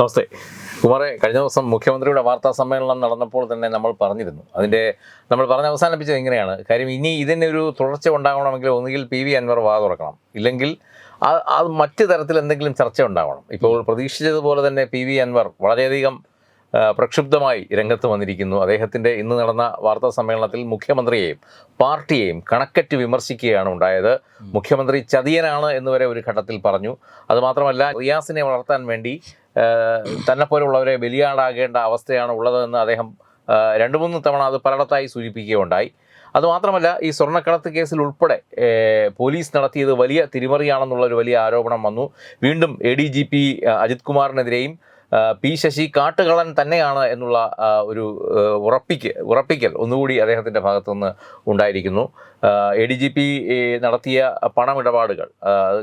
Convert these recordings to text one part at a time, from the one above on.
നമസ്തേ. കുമാറെ കഴിഞ്ഞ ദിവസം മുഖ്യമന്ത്രിയുടെ വാർത്താ സമ്മേളനം നടന്നപ്പോൾ തന്നെ നമ്മൾ പറഞ്ഞിരുന്നു. അതിന്റെ നമ്മൾ പറഞ്ഞ് അവസാനിപ്പിച്ചത് എങ്ങനെയാണ് കാര്യം ഇനി ഇതിനൊരു തുടർച്ച ഉണ്ടാകണമെങ്കിൽ ഒന്നുകിൽ പി വി അൻവർ വാ തുറക്കണം. ഇല്ലെങ്കിൽ അത് മറ്റ് തരത്തിൽ എന്തെങ്കിലും ചർച്ച ഉണ്ടാവണം. ഇപ്പോൾ പ്രതീക്ഷിച്ചതുപോലെ തന്നെ പി വി അൻവർ വളരെയധികം പ്രക്ഷുബ്ധമായി രംഗത്ത് വന്നിരിക്കുന്നു. അദ്ദേഹത്തിന്റെ ഇന്ന് നടന്ന വാർത്താ സമ്മേളനത്തിൽ മുഖ്യമന്ത്രിയെയും പാർട്ടിയെയും കണക്കറ്റ് വിമർശിക്കുകയാണ് ഉണ്ടായത്. മുഖ്യമന്ത്രി ചതിയനാണ് എന്ന് വരെ ഒരു ഘട്ടത്തിൽ പറഞ്ഞു. അതുമാത്രമല്ല റിയാസിനെ വളർത്താൻ വേണ്ടി തന്നെ പോലുള്ളവരെ ബലിയാടാകേണ്ട അവസ്ഥയാണ് ഉള്ളതെന്ന് അദ്ദേഹം രണ്ട് മൂന്ന് തവണ അത് പലയിടത്തായി സൂചിപ്പിക്കുകയുണ്ടായി. അതുമാത്രമല്ല ഈ സ്വർണക്കടത്ത് കേസിൽ ഉൾപ്പെടെ പോലീസ് നടത്തിയത് വലിയ തിരിമറിയാണെന്നുള്ള ഒരു വലിയ ആരോപണം വന്നു. വീണ്ടും A D G P Ajith കുമാറിനെതിരെയും P Sasi കാട്ടുകളൻ തന്നെയാണ് എന്നുള്ള ഒരു ഉറപ്പിക്ക് ഉറപ്പിക്കൽ ഒന്നുകൂടി അദ്ദേഹത്തിന്റെ ഭാഗത്തുനിന്ന് ഉണ്ടായിരിക്കുന്നു. എ ഡി ജി പി നടത്തിയ പണമിടപാടുകൾ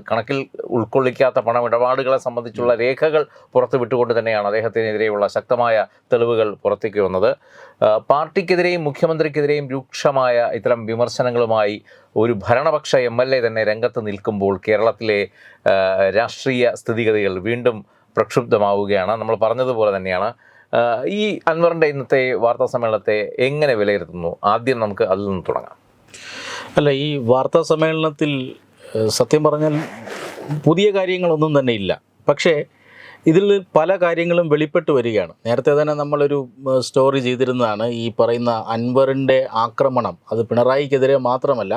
കണക്കിൽ ഉൾക്കൊള്ളിക്കാത്ത പണമിടപാടുകളെ സംബന്ധിച്ചുള്ള രേഖകൾ പുറത്തുവിട്ടുകൊണ്ട് തന്നെയാണ് അദ്ദേഹത്തിനെതിരെയുള്ള ശക്തമായ തെളിവുകൾ പുറത്തേക്ക് വന്നത്. പാർട്ടിക്കെതിരെയും മുഖ്യമന്ത്രിക്കെതിരെയും രൂക്ഷമായ ഇത്തരം വിമർശനങ്ങളുമായി ഒരു ഭരണപക്ഷ എം എൽ എ തന്നെ രംഗത്ത് നിൽക്കുമ്പോൾ കേരളത്തിലെ രാഷ്ട്രീയ സ്ഥിതിഗതികൾ വീണ്ടും പ്രക്ഷുബ്ധമാവുകയാണ്. നമ്മൾ പറഞ്ഞതുപോലെ തന്നെയാണ്. ഈ അൻവറിന്റെ ഇന്നത്തെ വാർത്താ സമ്മേളനത്തെ എങ്ങനെ വിലയിരുത്തുന്നു? ആദ്യം നമുക്ക് അതിൽ നിന്ന് തുടങ്ങാം. അല്ല ഈ വാർത്താ സമ്മേളനത്തിൽ സത്യം പറഞ്ഞാൽ പുതിയ കാര്യങ്ങളൊന്നും തന്നെ ഇല്ല. പക്ഷേ ഇതിൽ പല കാര്യങ്ങളും വെളിപ്പെട്ട് വരികയാണ്. നേരത്തെ തന്നെ നമ്മളൊരു സ്റ്റോറി ചെയ്തിരുന്നതാണ് ഈ പറയുന്ന അൻവറിന്റെ ആക്രമണം. അത് പിണറായിക്കെതിരെ മാത്രമല്ല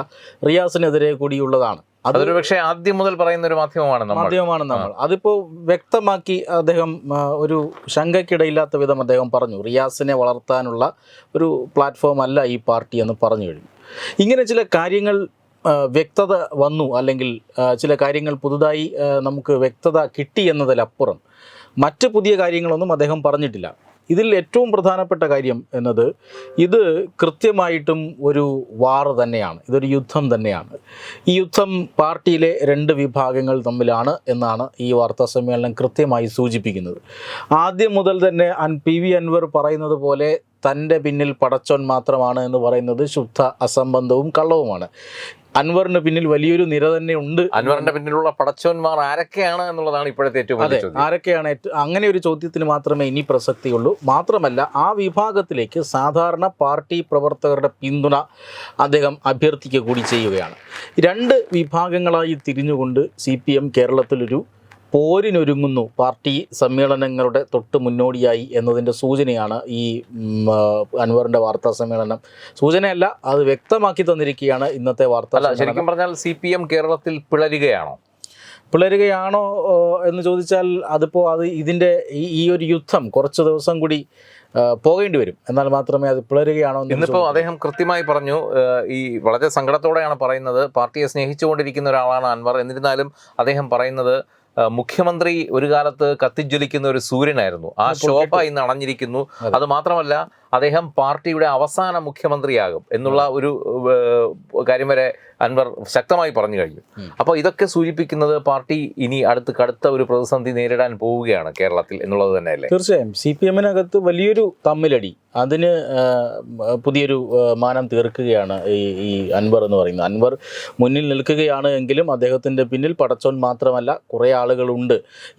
റിയാസിനെതിരെ കൂടിയുള്ളതാണ് അത് അതൊരു പക്ഷേ ആദ്യം മുതൽ പറയുന്ന ഒരു മാധ്യമമാണ് മാധ്യമമാണ് നമ്മൾ. അതിപ്പോൾ വ്യക്തമാക്കി അദ്ദേഹം ഒരു ശങ്കയ്ക്കിടയില്ലാത്ത വിധം അദ്ദേഹം പറഞ്ഞു. റിയാസിനെ വളർത്താനുള്ള ഒരു പ്ലാറ്റ്ഫോം അല്ല ഈ പാർട്ടി എന്ന് പറഞ്ഞു കഴിഞ്ഞു. ഇങ്ങനെ ചില കാര്യങ്ങൾ വ്യക്തത വന്നു അല്ലെങ്കിൽ ചില കാര്യങ്ങൾ പുതുതായി നമുക്ക് വ്യക്തത കിട്ടി എന്നതിലപ്പുറം മറ്റ് പുതിയ കാര്യങ്ങളൊന്നും അദ്ദേഹം പറഞ്ഞിട്ടില്ല. ഇതിൽ ഏറ്റവും പ്രധാനപ്പെട്ട കാര്യം എന്നത് ഇത് കൃത്യമായിട്ടും ഒരു വാർ തന്നെയാണ്. ഇതൊരു യുദ്ധം തന്നെയാണ്. ഈ യുദ്ധം പാർട്ടിയിലെ രണ്ട് വിഭാഗങ്ങൾ തമ്മിലാണ് എന്നാണ് ഈ വാർത്താ സമ്മേളനം കൃത്യമായി സൂചിപ്പിക്കുന്നത്. ആദ്യം മുതൽ തന്നെ അൻ പി വി അൻവർ പറയുന്നത് പോലെ തന്റെ പിന്നിൽ പടച്ചോൻ മാത്രമാണ് എന്ന് പറയുന്നത് ശുദ്ധ അസംബന്ധവും കള്ളവുമാണ്. അൻവറിന് പിന്നിൽ വലിയൊരു നിര തന്നെ ഉണ്ട്. അൻവറിന്റെ പിന്നിലുള്ള പടച്ചോന്മാർ ആരൊക്കെയാണ് എന്നുള്ളതാണ് ഇപ്പോഴത്തെ ഏറ്റവും അതെ ആരൊക്കെയാണ് അങ്ങനെ ഒരു ചോദ്യത്തിന് മാത്രമേ ഇനി പ്രസക്തിയുള്ളൂ. മാത്രമല്ല ആ വിഭാഗത്തിലേക്ക് സാധാരണ പാർട്ടി പ്രവർത്തകരുടെ പിന്തുണ അദ്ദേഹം അഭ്യർത്ഥിക്കുക കൂടി ചെയ്യുകയാണ്. രണ്ട് വിഭാഗങ്ങളായി തിരിഞ്ഞുകൊണ്ട് സി പി എം കേരളത്തിലൊരു പോരിനൊരുങ്ങുന്നു പാർട്ടി സമ്മേളനങ്ങളുടെ തൊട്ട് മുന്നോടിയായി എന്നതിന്റെ സൂചനയാണ് ഈ അൻവറിന്റെ വാർത്താ സമ്മേളനം. സൂചനയല്ല അത് വ്യക്തമാക്കി തന്നിരിക്കുകയാണ് ഇന്നത്തെ വാർത്താ ശരിക്കും പറഞ്ഞാൽ സി പി എം കേരളത്തിൽ പിളരുകയാണോ? പിളരുകയാണോ എന്ന് ചോദിച്ചാൽ അതിപ്പോൾ അത് ഇതിന്റെ ഈ ഒരു യുദ്ധം കുറച്ച് ദിവസം കൂടി പോകേണ്ടി വരും. എന്നാൽ മാത്രമേ അത് പിളരുകയാണോ ഇന്നിപ്പോൾ അദ്ദേഹം കൃത്യമായി പറഞ്ഞു ഈ വളരെ സങ്കടത്തോടെയാണ് പറയുന്നത്. പാർട്ടിയെ സ്നേഹിച്ചുകൊണ്ടിരിക്കുന്ന ഒരാളാണ് അൻവർ. എന്നിരുന്നാലും അദ്ദേഹം പറയുന്നത് മുഖ്യമന്ത്രി ഒരു കാലത്ത് കത്തിജ്വലിക്കുന്ന ഒരു സൂര്യനായിരുന്നു. ആ ശോഭ ഇന്ന് അണഞ്ഞിരിക്കുന്നു. അത്. മാത്രമല്ല അദ്ദേഹം പാർട്ടിയുടെ അവസാന മുഖ്യമന്ത്രിയാകും എന്നുള്ള ഒരു കാര്യം വരെ അൻവർ ശക്തമായി പറഞ്ഞു കഴിഞ്ഞു. അപ്പോൾ ഇതൊക്കെ സൂചിപ്പിക്കുന്നത് പാർട്ടി ഇനി അടുത്ത് കടുത്ത ഒരു പ്രതിസന്ധി നേരിടാൻ പോവുകയാണ് കേരളത്തിൽ എന്നുള്ളത് തന്നെയല്ലേ? തീർച്ചയായും. സി പി എമ്മിനകത്ത് വലിയൊരു തമ്മിലടി. അതിന് പുതിയൊരു മാനം തീർക്കുകയാണ് ഈ ഈ അൻവർ എന്ന് പറയുന്നത്. അൻവർ മുന്നിൽ നിൽക്കുകയാണ് എങ്കിലും അദ്ദേഹത്തിന്റെ പിന്നിൽ പടച്ചോൻ മാത്രമല്ല കുറേ ആളുകളുണ്ട്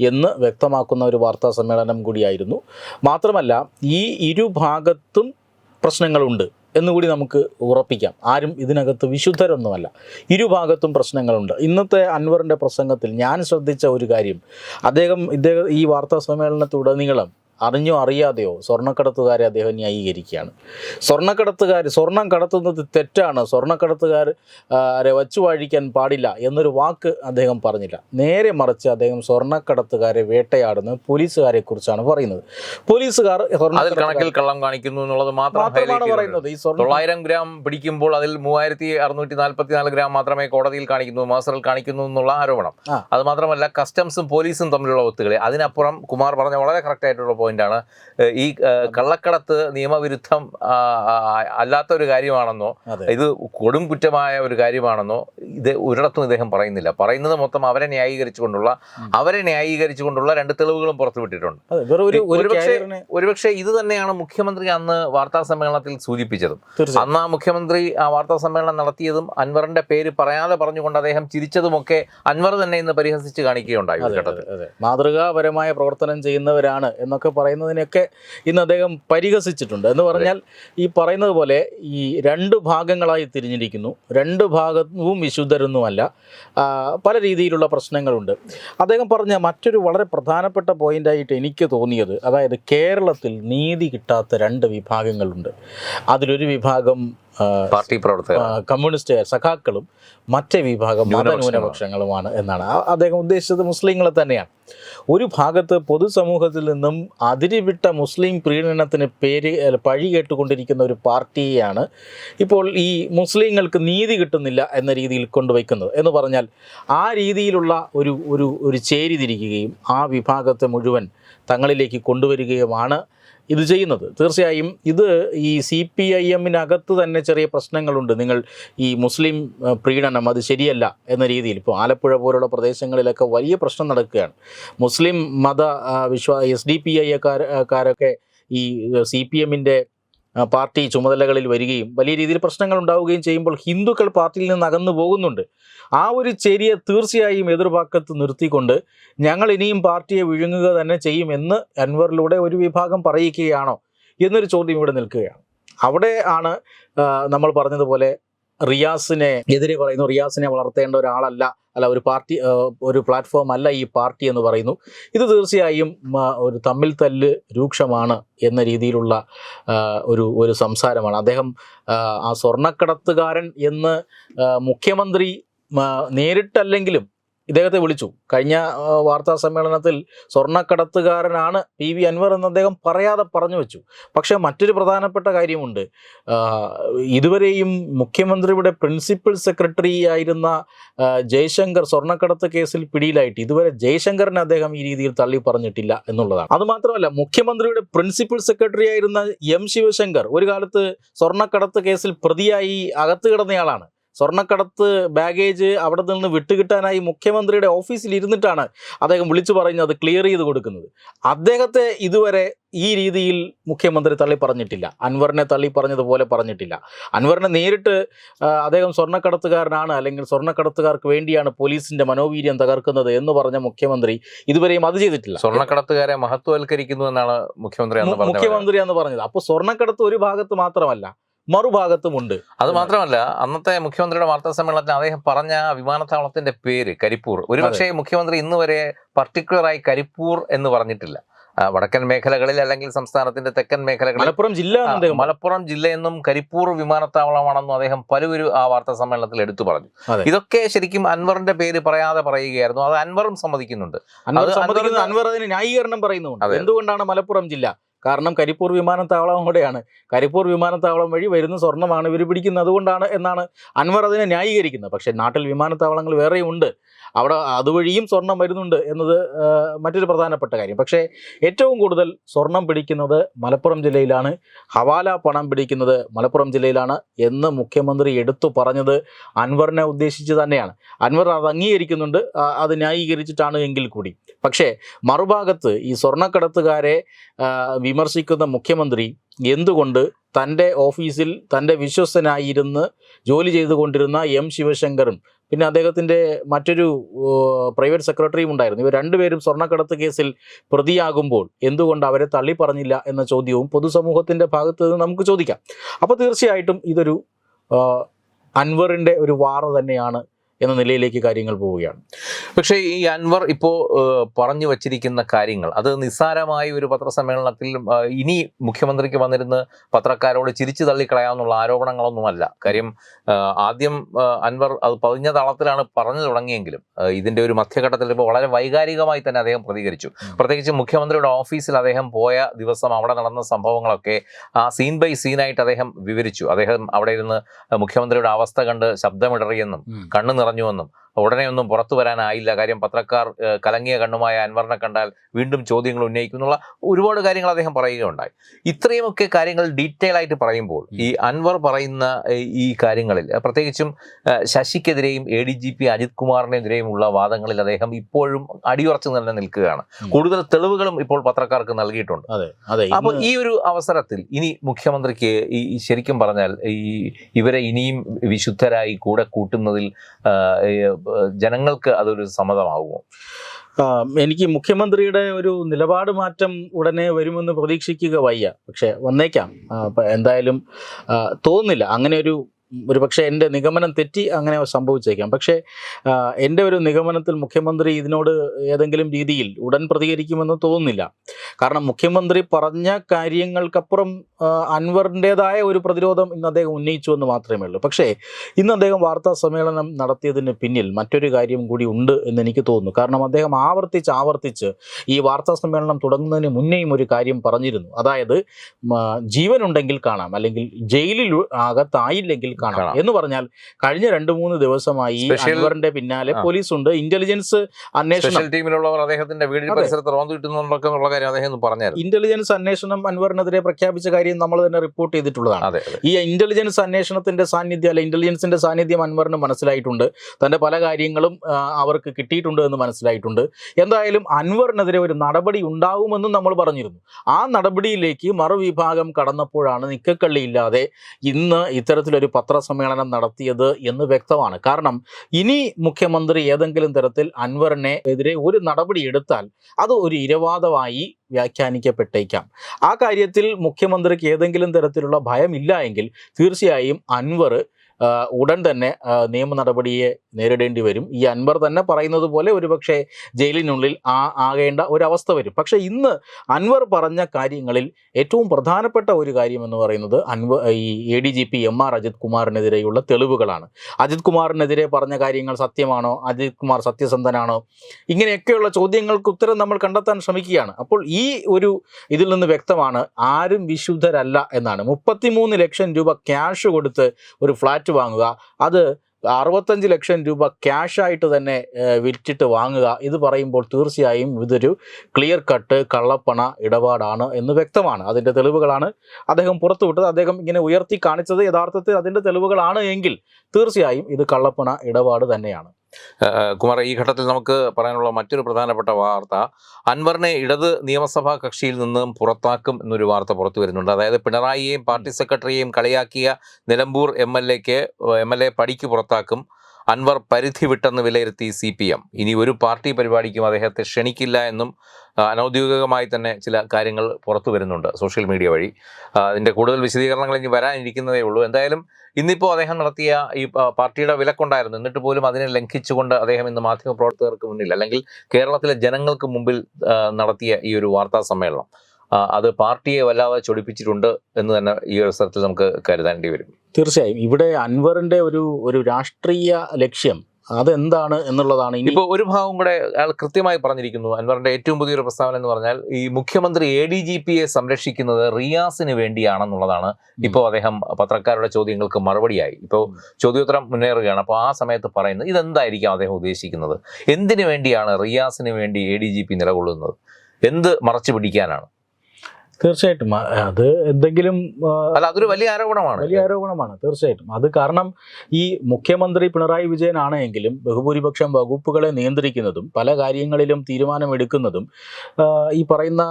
എന്ന് വ്യക്തമാക്കുന്ന ഒരു വാർത്താ സമ്മേളനം കൂടിയായിരുന്നു. മാത്രമല്ല ഈ ഇരു ഭാഗത്തും പ്രശ്നങ്ങളുണ്ട്. എന്നുകൂടി നമുക്ക് ഉറപ്പിക്കാം. ആരും ഇതിനകത്ത് വിശുദ്ധരൊന്നുമല്ല. ഇരുഭാഗത്തും പ്രശ്നങ്ങളുണ്ട്. ഇന്നത്തെ അൻവറിന്റെ പ്രസംഗത്തിൽ ഞാൻ ശ്രദ്ധിച്ച ഒരു കാര്യം. അദ്ദേഹം ഇദ്ദേഹം ഈ വാർത്താ സമ്മേളനത്തുടനീളം അറിഞ്ഞോ അറിയാതെയോ സ്വർണക്കടത്തുകാരെ അദ്ദേഹം ന്യായീകരിക്കുകയാണ്. സ്വർണക്കടത്തുകാർ സ്വർണം കടത്തുന്നത് തെറ്റാണ്. സ്വർണക്കടത്തുകാർ വച്ചു വാഴിക്കാൻ പാടില്ല എന്നൊരു വാക്ക് അദ്ദേഹം പറഞ്ഞില്ല. നേരെ മറിച്ച് അദ്ദേഹം സ്വർണക്കടത്തുകാരെ വേട്ടയാടുന്ന. പോലീസുകാരെ കുറിച്ചാണ് പറയുന്നത്. പോലീസുകാർ കണക്കിൽ കള്ളം കാണിക്കുന്നു എന്നുള്ളത് മാത്രമാണ് പറയുന്നത്. ഈ തൊള്ളായിരം ഗ്രാം പിടിക്കുമ്പോൾ അതിൽ മൂവായിരത്തി അറുന്നൂറ്റി നാൽപ്പത്തി നാല് ഗ്രാം മാത്രമേ കോടതിയിൽ കാണിക്കുന്നു മാസ്റ്ററിൽ കാണിക്കുന്നു എന്നുള്ള ആരോപണം. അത് മാത്രമല്ല കസ്റ്റംസും പോലീസും തമ്മിലുള്ള ഒത്തുകളി. അതിനപ്പുറം കുമാർ പറഞ്ഞ വളരെ കറക്റ്റ് ആയിട്ടുള്ള പോയിന്റാണ്. ഈ കള്ളക്കടത്ത് നിയമവിരുദ്ധം അല്ലാത്ത ഒരു കാര്യമാണെന്നോ ഇത് കൊടും കുറ്റമായ ഒരു കാര്യമാണെന്നോ ഇത് ഒരിടത്തും ഇദ്ദേഹം പറയുന്നില്ല. പറയുന്നത് മൊത്തം അവരെ ന്യായീകരിച്ചുകൊണ്ടുള്ള. അവരെ ന്യായീകരിച്ചുകൊണ്ടുള്ള രണ്ട് തെളിവുകളും പുറത്തുവിട്ടിട്ടുണ്ട് ഒരുപക്ഷെ- ഇത് തന്നെയാണ് മുഖ്യമന്ത്രി അന്ന് വാർത്താ സമ്മേളനത്തിൽ സൂചിപ്പിച്ചതും. അന്ന് ആ മുഖ്യമന്ത്രി ആ വാർത്താ സമ്മേളനം നടത്തിയതും അൻവറിന്റെ പേര് പറയാതെ പറഞ്ഞുകൊണ്ട് അദ്ദേഹം ചിരിച്ചതുമൊക്കെ അൻവർ തന്നെ ഇന്ന് പരിഹസിച്ച് കാണിക്കുകയുണ്ടായി ഘട്ടത്തിൽ. മാതൃകാപരമായ പ്രവർത്തനം ചെയ്യുന്നവരാണ് എന്നൊക്കെ പറയുന്നതിനൊക്കെ ഇന്ന് അദ്ദേഹം പരിഹസിച്ചിട്ടുണ്ട്. എന്ന് പറഞ്ഞാൽ ഈ പറയുന്നത് പോലെ ഈ രണ്ട് ഭാഗങ്ങളായി തിരിഞ്ഞിരിക്കുന്നു. രണ്ട് ഭാഗവും വിശുദ്ധരൊന്നുമല്ല. പല രീതിയിലുള്ള പ്രശ്നങ്ങളുണ്ട്. അദ്ദേഹം പറഞ്ഞ മറ്റൊരു വളരെ പ്രധാനപ്പെട്ട പോയിന്റായിട്ട് എനിക്ക് തോന്നിയത് അതായത് കേരളത്തിൽ നീതി കിട്ടാത്ത രണ്ട് വിഭാഗങ്ങളുണ്ട്. അതിലൊരു വിഭാഗം പാർട്ടി പ്രവർത്തകർ. കമ്മ്യൂണിസ്റ്റ് സഖാക്കളും മറ്റേ വിഭാഗം മതന്യൂനപക്ഷങ്ങളുമാണ് എന്നാണ്. അദ്ദേഹം ഉദ്ദേശിച്ചത് മുസ്ലിങ്ങളെ തന്നെയാണ്. ഒരു ഭാഗത്ത് പൊതുസമൂഹത്തിൽ നിന്നും അതിരിവിട്ട മുസ്ലിം പ്രീണനത്തിന് പേര് പഴി കേട്ടുകൊണ്ടിരിക്കുന്ന ഒരു പാർട്ടിയാണ് ഇപ്പോൾ ഈ മുസ്ലിങ്ങൾക്ക് നീതി കിട്ടുന്നില്ല എന്ന രീതിയിൽ കൊണ്ടുവയ്ക്കുന്നത്. എന്ന് പറഞ്ഞാൽ ആ രീതിയിലുള്ള ഒരു ഒരു ഒരു ചേരി തിരിക്കുകയും ആ വിഭാഗത്തെ മുഴുവൻ തങ്ങളിലേക്ക് കൊണ്ടുവരികയുമാണ്. ഇത് ചെയ്യുന്നത്. തീർച്ചയായും ഇത് ഈ സി പി ഐ എമ്മിനകത്ത് തന്നെ ചെറിയ പ്രശ്നങ്ങളുണ്ട്. നിങ്ങൾ ഈ മുസ്ലിം പ്രീണനം അത് ശരിയല്ല എന്ന രീതിയിൽ ഇപ്പോൾ ആലപ്പുഴ പോലുള്ള പ്രദേശങ്ങളിലൊക്കെ വലിയ പ്രശ്നം നടക്കുകയാണ്. മുസ്ലിം മത വിശ്വാ എസ് ഡി പി ഐ കാരൊക്കെ ഈ സി പി എമ്മിന്റെ പാർട്ടി ചുമതലകളിൽ വരികയും വലിയ രീതിയിൽ പ്രശ്നങ്ങൾ ഉണ്ടാവുകയും ചെയ്യുമ്പോൾ ഹിന്ദുക്കൾ പാർട്ടിയിൽ നിന്ന് അകന്നു പോകുന്നുണ്ട്. ആ ഒരു ചേരിയെ തീർച്ചയായും എതിർഭാഗത്ത് നിർത്തിക്കൊണ്ട് ഞങ്ങൾ ഇനിയും പാർട്ടിയെ വിഴുങ്ങുക തന്നെ ചെയ്യുമെന്ന് അൻവറിലൂടെ ഒരു വിഭാഗം പറയിക്കുകയാണോ എന്നൊരു ചോദ്യം ഇവിടെ നിൽക്കുകയാണ്. അവിടെ ആണ് നമ്മൾ പറഞ്ഞതുപോലെ റിയാസിനെ എതിരെ പറയുന്നു. റിയാസിനെ വളർത്തേണ്ട ഒരാളല്ല അല്ല ഒരു പാർട്ടി ഒരു പ്ലാറ്റ്ഫോം അല്ല ഈ പാർട്ടി എന്ന് പറയുന്നു. ഇത് തീർച്ചയായും ഒരു തമ്മിൽ തല്ല് രൂക്ഷമാണ് എന്ന രീതിയിലുള്ള ഒരു ഒരു സംസാരമാണ്. അദ്ദേഹം ആ, സ്വർണക്കടത്തുകാരൻ എന്ന് മുഖ്യമന്ത്രി നേരിട്ടല്ലെങ്കിലും ഇദ്ദേഹത്തെ വിളിച്ചു. കഴിഞ്ഞ വാർത്താ സമ്മേളനത്തിൽ സ്വർണക്കടത്തുകാരനാണ് പി വി അൻവർ എന്ന് അദ്ദേഹം പറയാതെ പറഞ്ഞു വെച്ചു. പക്ഷേ മറ്റൊരു പ്രധാനപ്പെട്ട കാര്യമുണ്ട്. ഇതുവരെയും മുഖ്യമന്ത്രിയുടെ പ്രിൻസിപ്പൽ സെക്രട്ടറി ആയിരുന്ന ജയശങ്കർ സ്വർണക്കടത്ത് കേസിൽ പിടിയിലായിട്ട് ഇതുവരെ ജയശങ്കറിനെ അദ്ദേഹം ഈ രീതിയിൽ തള്ളി പറഞ്ഞിട്ടില്ല എന്നുള്ളതാണ്. അതുമാത്രമല്ല മുഖ്യമന്ത്രിയുടെ പ്രിൻസിപ്പൽ സെക്രട്ടറി ആയിരുന്ന എം ശിവശങ്കർ ഒരു കാലത്ത് സ്വർണക്കടത്ത് കേസിൽ പ്രതിയായി അകത്ത് കിടന്നയാളാണ്. സ്വർണക്കടത്ത് ബാഗേജ് അവിടെ നിന്ന് വിട്ടുകിട്ടാനായി മുഖ്യമന്ത്രിയുടെ ഓഫീസിൽ ഇരുന്നിട്ടാണ് അദ്ദേഹം വിളിച്ചു പറഞ്ഞ് അത് ക്ലിയർ ചെയ്ത് കൊടുക്കുന്നത്. അദ്ദേഹത്തെ ഇതുവരെ ഈ രീതിയിൽ മുഖ്യമന്ത്രി തള്ളി പറഞ്ഞിട്ടില്ല അൻവറിനെ തള്ളി പറഞ്ഞതുപോലെ പറഞ്ഞിട്ടില്ല. അൻവറിനെ നേരിട്ട് അദ്ദേഹം സ്വർണക്കടത്തുകാരനാണ് അല്ലെങ്കിൽ സ്വർണക്കടത്തുകാർക്ക് വേണ്ടിയാണ് പോലീസിന്റെ മനോവീര്യം തകർക്കുന്നത് എന്ന് പറഞ്ഞ മുഖ്യമന്ത്രി ഇതുവരെയും അത് ചെയ്തിട്ടില്ല. സ്വർണക്കടത്തുകാരെ മഹത്വവൽക്കരിക്കുന്നു എന്നാണ് മുഖ്യമന്ത്രി മുഖ്യമന്ത്രി എന്ന് പറഞ്ഞത്. അപ്പോൾ സ്വർണക്കടത്ത് ഒരു ഭാഗത്ത് മാത്രമല്ല മറുഭാഗത്തുമുണ്ട്. അത് മാത്രമല്ല അന്നത്തെ മുഖ്യമന്ത്രിയുടെ വാർത്താ സമ്മേളനത്തിൽ അദ്ദേഹം പറഞ്ഞ വിമാനത്താവളത്തിന്റെ പേര് കരിപ്പൂർ. ഒരുപക്ഷെ മുഖ്യമന്ത്രി ഇന്ന് വരെ പർട്ടിക്കുലറായി കരിപ്പൂർ എന്ന് പറഞ്ഞിട്ടില്ല. വടക്കൻ മേഖലകളിൽ അല്ലെങ്കിൽ സംസ്ഥാനത്തിന്റെ തെക്കൻ മേഖലകളിൽ മലപ്പുറം ജില്ല മലപ്പുറം ജില്ലയെന്നും കരിപ്പൂർ വിമാനത്താവളമാണെന്നും അദ്ദേഹം പലവരും ആ വാർത്താ സമ്മേളനത്തിൽ എടുത്തു പറഞ്ഞു. ഇതൊക്കെ ശരിക്കും അൻവറിന്റെ പേര് പറയാതെ പറയുകയായിരുന്നു. അത് അൻവറും സമ്മതിക്കുന്നുണ്ട്. അൻവർ അതിന് ന്യായീകരണം പറയുന്നുണ്ട് എന്തുകൊണ്ടാണ് മലപ്പുറം ജില്ല കാരണം കരിപ്പൂർ വിമാനത്താവളം കൂടെയാണ്. കരിപ്പൂർ വിമാനത്താവളം വഴി വരുന്ന സ്വർണമാണ് ഇവർ പിടിക്കുന്നത് അതുകൊണ്ടാണ് എന്നാണ് അൻവർ അതിനെ ന്യായീകരിക്കുന്നത്. പക്ഷേ നാട്ടിൽ വിമാനത്താവളങ്ങൾ വേറെയും ഉണ്ട്. അവിടെ അതുവഴിയും സ്വർണം വരുന്നുണ്ട് എന്നത് മറ്റൊരു പ്രധാനപ്പെട്ട കാര്യം. പക്ഷേ ഏറ്റവും കൂടുതൽ സ്വർണം പിടിക്കുന്നത് മലപ്പുറം ജില്ലയിലാണ്. ഹവാല പണം പിടിക്കുന്നത് മലപ്പുറം ജില്ലയിലാണ് എന്ന് മുഖ്യമന്ത്രി എടുത്തു പറഞ്ഞത് അൻവറിനെ ഉദ്ദേശിച്ച് തന്നെയാണ്. അൻവർ അത് അംഗീകരിക്കുന്നുണ്ട് അത് ന്യായീകരിച്ചിട്ടാണ് എങ്കിൽ കൂടി. പക്ഷേ മറുഭാഗത്ത് ഈ സ്വർണക്കടത്തുകാരെ വിമർശിക്കുന്ന മുഖ്യമന്ത്രി എന്തുകൊണ്ട് തന്റെ ഓഫീസിൽ തന്റെ വിശ്വസ്തനായിരുന്ന് ജോലി ചെയ്തുകൊണ്ടിരുന്ന എം ശിവശങ്കറും പിന്നെ അദ്ദേഹത്തിന്റെ മറ്റൊരു പ്രൈവറ്റ് സെക്രട്ടറിയും ഉണ്ടായിരുന്നു. ഇവർ രണ്ടുപേരും സ്വർണക്കടത്ത് കേസിൽ പ്രതിയാകുമ്പോൾ എന്തുകൊണ്ട് അവരെ തള്ളി പറഞ്ഞില്ല എന്ന ചോദ്യവും പൊതുസമൂഹത്തിന്റെ ഭാഗത്ത് നിന്ന് നമുക്ക് ചോദിക്കാം. അപ്പോൾ തീർച്ചയായിട്ടും ഇതൊരു അൻവറിന്റെ ഒരു വാറ തന്നെയാണ് എന്ന നിലയിലേക്ക് കാര്യങ്ങൾ പോവുകയാണ്. പക്ഷേ ഈ അൻവർ ഇപ്പോൾ പറഞ്ഞു വച്ചിരിക്കുന്ന കാര്യങ്ങൾ അത് നിസ്സാരമായ ഒരു പത്രസമ്മേളനത്തിൽ ഇനി മുഖ്യമന്ത്രിക്ക് വന്നിരുന്ന് പത്രക്കാരോട് ചിരിച്ചു തള്ളിക്കളയാവുന്നുള്ള ആരോപണങ്ങളൊന്നുമല്ല. കാര്യം ആദ്യം അൻവർ അത് പതിഞ്ഞ തളത്തിലാണ് പറഞ്ഞു തുടങ്ങിയെങ്കിലും ഇതിന്റെ ഇതിന്റെ ഒരു മധ്യഘട്ടത്തിൽ ഇപ്പോൾ വളരെ വൈകാരികമായി തന്നെ അദ്ദേഹം പ്രതികരിച്ചു. പ്രത്യേകിച്ച് മുഖ്യമന്ത്രിയുടെ ഓഫീസിൽ അദ്ദേഹം പോയ ദിവസം അവിടെ നടന്ന സംഭവങ്ങളൊക്കെ ആ സീൻ ബൈ സീനായിട്ട് അദ്ദേഹം വിവരിച്ചു. അദ്ദേഹം അവിടെ ഇരുന്ന് മുഖ്യമന്ത്രിയുടെ അവസ്ഥ കണ്ട് ശബ്ദമിടറിയെന്നും കണ്ണു നിറഞ്ഞുവെന്നും ഉടനെ ഒന്നും പുറത്തു വരാനായില്ല. കാര്യം പത്രക്കാർ കലങ്ങിയ കണ്ണുമായ അൻവറിനെ കണ്ടാൽ വീണ്ടും ചോദ്യങ്ങൾ ഉന്നയിക്കുന്നുള്ള ഒരുപാട് കാര്യങ്ങൾ അദ്ദേഹം പറയുകയുണ്ടായി. ഇത്രയുമൊക്കെ കാര്യങ്ങൾ ഡീറ്റെയിൽ ആയിട്ട് പറയുമ്പോൾ ഈ അൻവർ പറയുന്ന ഈ കാര്യങ്ങളിൽ പ്രത്യേകിച്ചും ശശിക്കെതിരെയും A D G P Ajith കുമാറിനെതിരെയും ഉള്ള വാദങ്ങളിൽ അദ്ദേഹം ഇപ്പോഴും അടിയുറച്ചു തന്നെ നിൽക്കുകയാണ്. കൂടുതൽ തെളിവുകളും ഇപ്പോൾ പത്രക്കാർക്ക് നൽകിയിട്ടുണ്ട്. അപ്പോൾ ഈ ഒരു അവസരത്തിൽ ഇനി മുഖ്യമന്ത്രിക്ക് ഈ ശരിക്കും പറഞ്ഞാൽ ഈ ഇവരെ ഇനിയും വിശുദ്ധരായി കൂടെ കൂട്ടുന്നതിൽ ജനങ്ങൾക്ക് അതൊരു സമ്മതമാകുമോ? എനിക്ക് മുഖ്യമന്ത്രിയുടെ ഒരു നിലപാട് മാറ്റം ഉടനെ വരുമെന്ന് പ്രതീക്ഷിക്കുക വയ്യ. പക്ഷേ വന്നേക്കാം. എന്തായാലും തോന്നുന്നില്ല. അങ്ങനെ ഒരു ഒരു പക്ഷേ എന്റെ നിഗമനം തെറ്റി അങ്ങനെ സംഭവിച്ചേക്കാം. പക്ഷേ എന്റെ ഒരു നിഗമനത്തിൽ മുഖ്യമന്ത്രി ഇതിനോട് ഏതെങ്കിലും രീതിയിൽ ഉടൻ പ്രതികരിക്കുമെന്ന് തോന്നുന്നില്ല. കാരണം മുഖ്യമന്ത്രി പറഞ്ഞ കാര്യങ്ങൾക്കപ്പുറം അൻവറിന്റേതായ അൻവറിന്റെതായ ഒരു പ്രതിരോധം ഇന്ന് അദ്ദേഹം ഉന്നയിച്ചു എന്ന് മാത്രമേ ഉള്ളൂ. പക്ഷേ ഇന്ന് അദ്ദേഹം വാർത്താ സമ്മേളനം നടത്തിയതിന് പിന്നിൽ മറ്റൊരു കാര്യം കൂടി ഉണ്ട് എന്ന് എനിക്ക് തോന്നുന്നു. കാരണം അദ്ദേഹം ആവർത്തിച്ച് ആവർത്തിച്ച് ഈ വാർത്താ സമ്മേളനം തുടങ്ങുന്നതിന് മുന്നേയും ഒരു കാര്യം പറഞ്ഞിരുന്നു. അതായത് ജീവനുണ്ടെങ്കിൽ കാണാം. അല്ലെങ്കിൽ ജയിലിൽ അകത്തായില്ലെങ്കിൽ കാണാം. എന്ന് പറഞ്ഞാൽ കഴിഞ്ഞ രണ്ട് മൂന്ന് ദിവസമായി അൻവറിന്റെ പിന്നാലെ പോലീസ് ഉണ്ട് ഇന്റലിജൻസ് അന്വേഷണം. ടീമിലുള്ളവർ അദ്ദേഹത്തിന്റെ വീടിന് പരിസരത്ത് റോന്ത് കാര്യം അദ്ദേഹം ഇന്റലിജൻസ് അന്വേഷണം അൻവറിനെതിരെ പ്രഖ്യാപിച്ച കാര്യം നമ്മൾ തന്നെ റിപ്പോർട്ട് ചെയ്തിട്ടുള്ളതാണ്. ഈ ഇന്റലിജൻസ് അന്വേഷണത്തിന്റെ സാന്നിധ്യം അല്ലെ ഇന്റലിജൻസിന്റെ സാന്നിധ്യം അൻവറിന് മനസ്സിലായിട്ടുണ്ട്. തന്റെ പല കാര്യങ്ങളും അവർക്ക് കിട്ടിയിട്ടുണ്ട് എന്ന് മനസ്സിലായിട്ടുണ്ട്. എന്തായാലും അൻവറിനെതിരെ ഒരു നടപടി ഉണ്ടാകുമെന്നും നമ്മൾ പറഞ്ഞിരുന്നു. ആ നടപടിയിലേക്ക് മറുവിഭാഗം കടന്നപ്പോഴാണ് നിക്കക്കള്ളിയില്ലാതെ ഇന്ന് ഇത്തരത്തിലൊരു പത്രസമ്മേളനം നടത്തിയത് എന്ന് വ്യക്തമാണ്. കാരണം ഇനി മുഖ്യമന്ത്രി ഏതെങ്കിലും തരത്തിൽ അൻവറിനെ എതിരെ ഒരു നടപടി എടുത്താൽ അത് ഒരു ഇരവാദമായി വ്യാഖ്യാനിക്കപ്പെട്ടേക്കാം. ആ കാര്യത്തിൽ മുഖ്യമന്ത്രിക്ക് ഏതെങ്കിലും തരത്തിലുള്ള ഭയമില്ല എങ്കിൽ തീർച്ചയായും അൻവർ ഉടൻ തന്നെ നിയമ നടപടിയെ നേരിടേണ്ടി വരും. ഈ അൻവർ തന്നെ പറയുന്നത് പോലെ ഒരുപക്ഷെ ജയിലിനുള്ളിൽ ആ ആകേണ്ട ഒരവസ്ഥ വരും. പക്ഷേ ഇന്ന് അൻവർ പറഞ്ഞ കാര്യങ്ങളിൽ ഏറ്റവും പ്രധാനപ്പെട്ട ഒരു കാര്യം എന്ന് പറയുന്നത് അൻവർ ഈ A D G P M R Ajith കുമാറിനെതിരെയുള്ള തെളിവുകളാണ്. അജിത് കുമാറിനെതിരെ പറഞ്ഞ കാര്യങ്ങൾ സത്യമാണോ? അജിത് കുമാർ സത്യസന്ധനാണോ? ഇങ്ങനെയൊക്കെയുള്ള ചോദ്യങ്ങൾക്ക് ഉത്തരം നമ്മൾ കണ്ടെത്താൻ ശ്രമിക്കുകയാണ്. അപ്പോൾ ഈ ഒരു ഇതിൽ നിന്ന് വ്യക്തമാണ് ആരും വിശുദ്ധരല്ല എന്നാണ്. മുപ്പത്തിമൂന്ന് ലക്ഷം രൂപ ക്യാഷ് കൊടുത്ത് ഒരു ഫ്ലാറ്റ് വാങ്ങുക അത് അറുപത്തഞ്ച് ലക്ഷം രൂപ ക്യാഷായിട്ട് തന്നെ വിറ്റിട്ട് വാങ്ങുക ഇത് പറയുമ്പോൾ തീർച്ചയായും ഇതൊരു ക്ലിയർ കട്ട് കള്ളപ്പണ ഇടപാടാണ് എന്ന് വ്യക്തമാണ്. അതിന്റെ തെളിവുകളാണ് അദ്ദേഹം പുറത്തുവിട്ടത്. അദ്ദേഹം ഇങ്ങനെ ഉയർത്തി കാണിച്ചത് യഥാർത്ഥത്തിൽ അതിന്റെ തെളിവുകളാണ് എങ്കിൽ തീർച്ചയായും ഇത് കള്ളപ്പണ ഇടപാട് തന്നെയാണ്. കുമാർ ഈ ഘട്ടത്തിൽ നമുക്ക് പറയാനുള്ള മറ്റൊരു പ്രധാനപ്പെട്ട വാർത്ത. അൻവറിനെ ഇടത് നിയമസഭാ കക്ഷിയിൽ നിന്നും പുറത്താക്കും എന്നൊരു വാർത്ത പുറത്തു വരുന്നുണ്ട്. അതായത് പിണറായിയെയും പാർട്ടി സെക്രട്ടറിയെയും കളിയാക്കിയ നിലമ്പൂർ എം എൽ എക്ക് എം എൽ എ പടിക്ക് പുറത്താക്കും. അൻവർ പരിധി വിട്ടെന്ന് വിലയിരുത്തി സി പി എം. ഇനി ഒരു പാർട്ടി പരിപാടിക്കും അദ്ദേഹത്തെ ക്ഷണിക്കില്ല എന്നും അനൌദ്യോഗികമായി തന്നെ ചില കാര്യങ്ങൾ പുറത്തു വരുന്നുണ്ട് സോഷ്യൽ മീഡിയ വഴി. അതിന്റെ കൂടുതൽ വിശദീകരണങ്ങൾ ഇനി വരാനിരിക്കുന്നതേ ഉള്ളൂ. എന്തായാലും ഇന്നിപ്പോൾ അദ്ദേഹം നടത്തിയ ഈ പാർട്ടിയുടെ വിലക്കുണ്ടായിരുന്നു. എന്നിട്ട് പോലും അതിനെ ലംഘിച്ചുകൊണ്ട് അദ്ദേഹം ഇന്ന് മാധ്യമപ്രവർത്തകർക്ക് മുന്നിൽ അല്ലെങ്കിൽ കേരളത്തിലെ ജനങ്ങൾക്ക് മുമ്പിൽ നടത്തിയ ഈ ഒരു വാർത്താ സമ്മേളനം. അത് പാർട്ടിയെ വല്ലാതെ ചൊടിപ്പിച്ചിട്ടുണ്ട് എന്ന് തന്നെ ഈ അവസരത്തിൽ നമുക്ക് കരുതേണ്ടി വരും. തീർച്ചയായും. ഇവിടെ അൻവറിന്റെ ഒരു ഒരു രാഷ്ട്രീയ ലക്ഷ്യം അതെന്താണ് എന്നുള്ളതാണ്. ഇപ്പോൾ ഒരു ഭാഗം കൂടെ അയാൾ കൃത്യമായി പറഞ്ഞിരിക്കുന്നു. അൻവറിന്റെ ഏറ്റവും പുതിയൊരു പ്രസ്താവന എന്ന് പറഞ്ഞാൽ ഈ മുഖ്യമന്ത്രി എ ഡി ജി പിയെ സംരക്ഷിക്കുന്നത് റിയാസിന് വേണ്ടിയാണെന്നുള്ളതാണ്. ഇപ്പോൾ അദ്ദേഹം പത്രക്കാരുടെ ചോദ്യങ്ങൾക്ക് മറുപടിയായി. ഇപ്പോൾ ചോദ്യോത്തരം മുന്നേറുകയാണ്. അപ്പോൾ ആ സമയത്ത് പറയുന്നത് ഇതെന്തായിരിക്കും അദ്ദേഹം ഉദ്ദേശിക്കുന്നത്? എന്തിനു വേണ്ടിയാണ് റിയാസിന് വേണ്ടി എ ഡി ജി പി നിലകൊള്ളുന്നത്? എന്ത് മറച്ചു പിടിക്കാനാണ് തീർച്ചയായിട്ടും. അത് എന്തെങ്കിലും അല്ല അതൊരു വലിയ ആരോപണമാണ്. വലിയ ആരോപണമാണ് തീർച്ചയായിട്ടും. അത് കാരണം ഈ മുഖ്യമന്ത്രി പിണറായി വിജയനാണ് എങ്കിലും ബഹുഭൂരിപക്ഷം വകുപ്പുകളെ നിയന്ത്രിക്കുന്നതും പല കാര്യങ്ങളിലും തീരുമാനമെടുക്കുന്നതും ഈ പറയുന്ന